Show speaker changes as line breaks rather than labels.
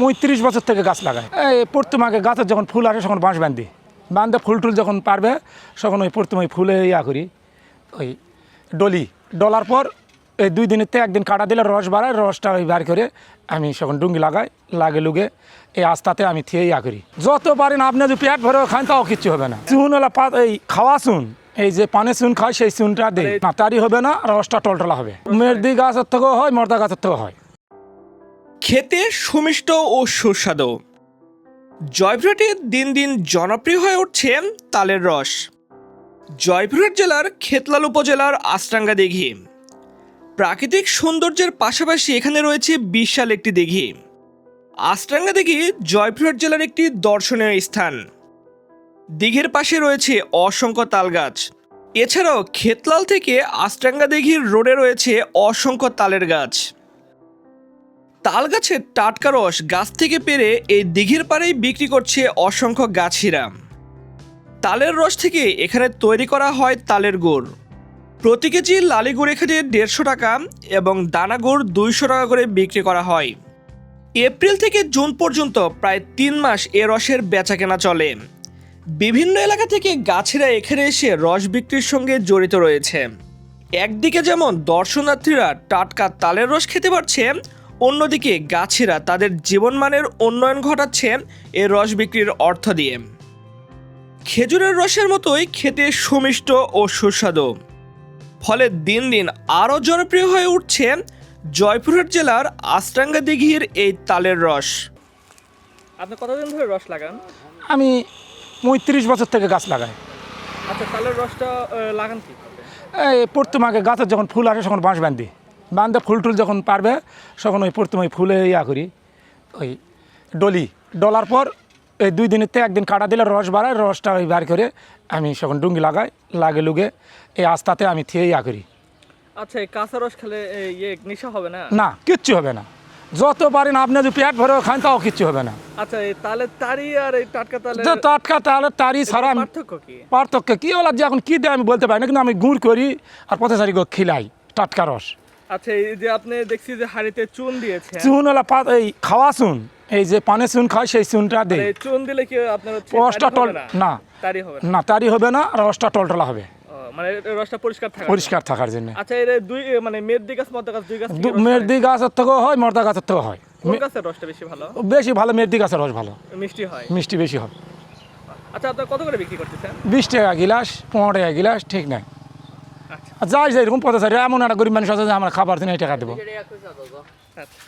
পঁয়ত্রিশ বছর থেকে গাছ লাগায়। এই প্রথমাকে গাছের যখন ফুল আসে তখন বাঁশ বান্ধি বাঁধে ফুল টুল যখন পারবে, তখন ওই প্রথমে ওই ফুলে ইয়া করি। ওই ডলি। ডলার পর এই দুই থেকে একদিন কাটা দিলে রস বাড়ায়, রসটা ওই বার করে আমি তখন ডুঙ্গি লাগাই, লাগে লুগে এই আস্তাতে আমি থিয়ে ইয়া করি। যত পারেন আপনি যদি পেট ভরে খান, তাও কিচ্ছু হবে না। চুন হলো পাত এই খাওয়া চুন, এই যে পানে চুন খায়, সেই চুনটা দিই। না তারি হবে না, রসটা টলটলা হবে। মেরদি গাছের থেকেও হয়, মর্দা গাছের থেকেও হয়।
খেতে সুমিষ্ট ও সুস্বাদু। জয়পুরহাটে দিন দিন জনপ্রিয় হয়ে উঠছে তালের রস। জয়পুরহাট জেলার খেতলাল উপজেলার আস্টাঙ্গা দিঘি। প্রাকৃতিক সৌন্দর্যের পাশাপাশি এখানে রয়েছে বিশাল একটি দিঘি। আস্টাঙ্গা দিঘি জয়পুরহাট জেলার একটি দর্শনীয় স্থান। দিঘির পাশে রয়েছে অসংখ্য তাল গাছ এছাড়াও খেতলাল থেকে আস্টাঙ্গা দিঘির রোডে রয়েছে অসংখ্য তালের গাছ। তাল গাছের টাটকা রস গাছ থেকে পেরে এই দিঘির পাড়েই বিক্রি করছে অসংখ্য গাছিরা তালের রস থেকে এখানে তৈরি করা হয় তালের গুড়। প্রতি কেজি লালি গুড় এখানে দেড়শো টাকা এবং দানা গুড় দুইশো টাকা করে বিক্রি করা হয়। এপ্রিল থেকে জুন পর্যন্ত প্রায় তিন মাস এ রসের বেচা কেনা চলে। বিভিন্ন এলাকা থেকে গাছিরা এখানে এসে রস বিক্রির সঙ্গে জড়িত রয়েছে। একদিকে যেমন দর্শনার্থীরা টাটকা তালের রস খেতে পারছে অন্যদিকে গাছেরা তাদের জীবনমানের উন্নয়ন ঘটাচ্ছে এ রস বিক্রির অর্থ দিয়ে। খেজুরের রসের মতোই খেতে সুমিষ্ট ও সুস্বাদু। ফলে দিন দিন আরও জনপ্রিয় হয়ে উঠছে জয়পুরহাট জেলার আস্টাঙ্গা দিঘির এই তালের রস।
আপনি কতদিন ধরে রস লাগান?
আমি পঁয়ত্রিশ বছর থেকে গাছ লাগাই।
আচ্ছা তালের রসটা লাগান কি?
এই প্রথমাকে গাছের যখন ফুল আসে তখন বাঁশ বান্ধি ফুল টুল যখন পারবে তখন ওই প্রথমে ফুলে ইয়া করি। ওই ডলি। ডলার পর এই দুই দিনের থেকে একদিন কাটা দিলে রস বাড়ায় রসটা ওই বার করে আমি তখন ডুঙ্গি লাগাই লাগে লুগে এই আস্তাতে আমি থিয়ে ইয়া করি।
আচ্ছা এই কাঁচা রস খেলে ইয়ে নেশা হবে না?
না কিচ্ছু হবে না। যত পারেন আপনি যদি পেট ভরে খান তাও কিচ্ছু হবে না।
আচ্ছা এই তালের তারি আর এই টাটকা তালের
যে টাটকা তাহলে তারই ছাড়া
পার্থক্য কি?
পার্থক্য কী? হলো যে এখন কী দেয় আমি বলতে পারি না কিন্তু আমি গুড় করি আর পথে পথেচারি খিলাই টাটকা রস।
আচ্ছা এই যে আপনি দেখছি যে হাড়িতে চুন দিয়েছে
চুন হলো এই খাওয়া চুন এই যে পানে চুন খায় সেই চুনটা দিই।
চুন দিলে কি আপনার
রসটা টল না?
তারি হবে না?
তারি হবে না রসটা টলটলা হবে।
মানে রসটা পরিষ্কার থাকে
পরিষ্কার থাকার জন্য।
আচ্ছা এর দুই মানে মেয়ের গাছ মদ্দা গাছ দুই গাছ?
মেরদি গাছের থেকেও হয় মর্দা গাছের থেকেও হয়।
কোন গাছের রসটা বেশি ভালো?
বেশি ভালো মেরদি গাছের রস ভালো।
মিষ্টি হয়?
মিষ্টি বেশি হয়।
আচ্ছা আপনার কত করে বিক্রি করতেছেন?
বিশ টাকা গিলাস পনেরো টাকা গিলাস ঠিক নাই। যাই যাই এরকম পথেচারি এমন একটা গরিব মানুষ আছে যে আমরা খাবার দিন এই টাকা দেবো।
আচ্ছা।